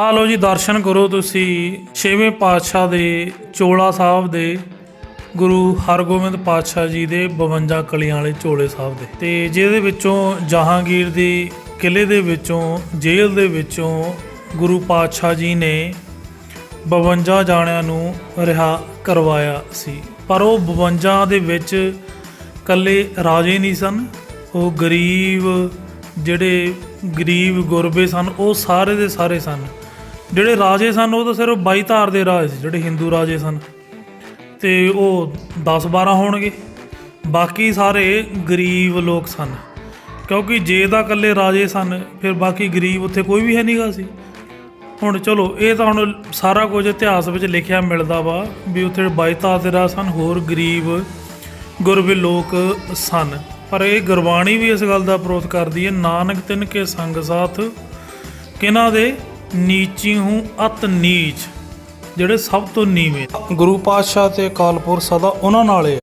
ਆ ਲਓ ਜੀ, ਦਰਸ਼ਨ ਕਰੋ ਤੁਸੀਂ ਛੇਵੇਂ ਪਾਤਸ਼ਾਹ ਦੇ, ਚੋਲਾ ਸਾਹਿਬ ਦੇ, ਗੁਰੂ ਹਰਗੋਬਿੰਦ ਪਾਤਸ਼ਾਹ ਜੀ ਦੇ 52 ਕਲੀਆਂ ਵਾਲੇ ਚੋਲੇ ਸਾਹਿਬ ਦੇ। ਤੇ ਜਿਹਦੇ ਵਿੱਚੋਂ ਜਹਾਂਗੀਰ ਦੀ ਕਿਲੇ ਦੇ ਵਿੱਚੋਂ, ਜੇਲ੍ਹ ਦੇ ਵਿੱਚੋਂ ਗੁਰੂ ਪਾਤਸ਼ਾਹ ਜੀ ਨੇ 52 ਜਾਣਿਆਂ ਨੂੰ ਰਿਹਾ ਕਰਵਾਇਆ ਸੀ। ਪਰ ਉਹ 52 ਦੇ ਵਿੱਚ ਕੱਲੇ ਰਾਜੇ ਨਹੀਂ ਸਨ, ਉਹ ਗਰੀਬ, ਜਿਹੜੇ ਗਰੀਬ ਗੁਰਬੇ ਸਨ, ਉਹ ਸਾਰੇ ਦੇ ਸਾਰੇ ਸਨ। ਜਿਹੜੇ ਰਾਜੇ ਸਨ, ਉਹ ਤਾਂ ਸਿਰਫ 22 ਧਾਰ ਦੇ ਰਾਜ ਸੀ, ਜਿਹੜੇ ਹਿੰਦੂ ਰਾਜੇ ਸਨ। ਤੇ ਉਹ 10 12 ਹੋਣਗੇ। ਬਾਕੀ ਸਾਰੇ ਗਰੀਬ ਲੋਕ ਸਨ। ਕਿਉਂਕਿ ਜੇ ਤਾਂ ਇਕੱਲੇ ਰਾਜੇ ਸਨ, ਫਿਰ ਬਾਕੀ ਗਰੀਬ ਉੱਥੇ ਕੋਈ ਵੀ ਹੈ ਨਹੀਂਗਾ ਸੀ। ਹੁਣ ਚਲੋ, ਇਹ ਤਾਂ ਹੁਣ ਸਾਰਾ ਕੁਝ ਇਤਿਹਾਸ ਵਿੱਚ ਲਿਖਿਆ ਮਿਲਦਾ ਵਾ ਵੀ ਉੱਥੇ 22 ਧਾਰ ਦੇ ਰਾਜ ਸਨ, ਹੋਰ ਗਰੀਬ ਗੁਰਬੇ ਲੋਕ ਸਨ। ਪਰ ਇਹ ਗੁਰਬਾਣੀ ਵੀ ਇਸ ਗੱਲ ਦਾ ਵਿਰੋਧ ਕਰਦੀ ਹੈ, ਨਾਨਕ ਤਿੰਨ ਕੇ ਸੰਗ ਸਾਥ ਕਿਨਾਂ ਦੇ? ਨੀਚੀ ਹੂੰ ਅਤ ਨੀਚ, ਜਿਹੜੇ ਸਭ ਤੋਂ ਨੀਵੇਂ। ਗੁਰੂ ਪਾਤਸ਼ਾਹ ਤੇ ਅਕਾਲ ਪੁਰਖ ਸਦਾ ਉਹਨਾਂ ਨਾਲੇ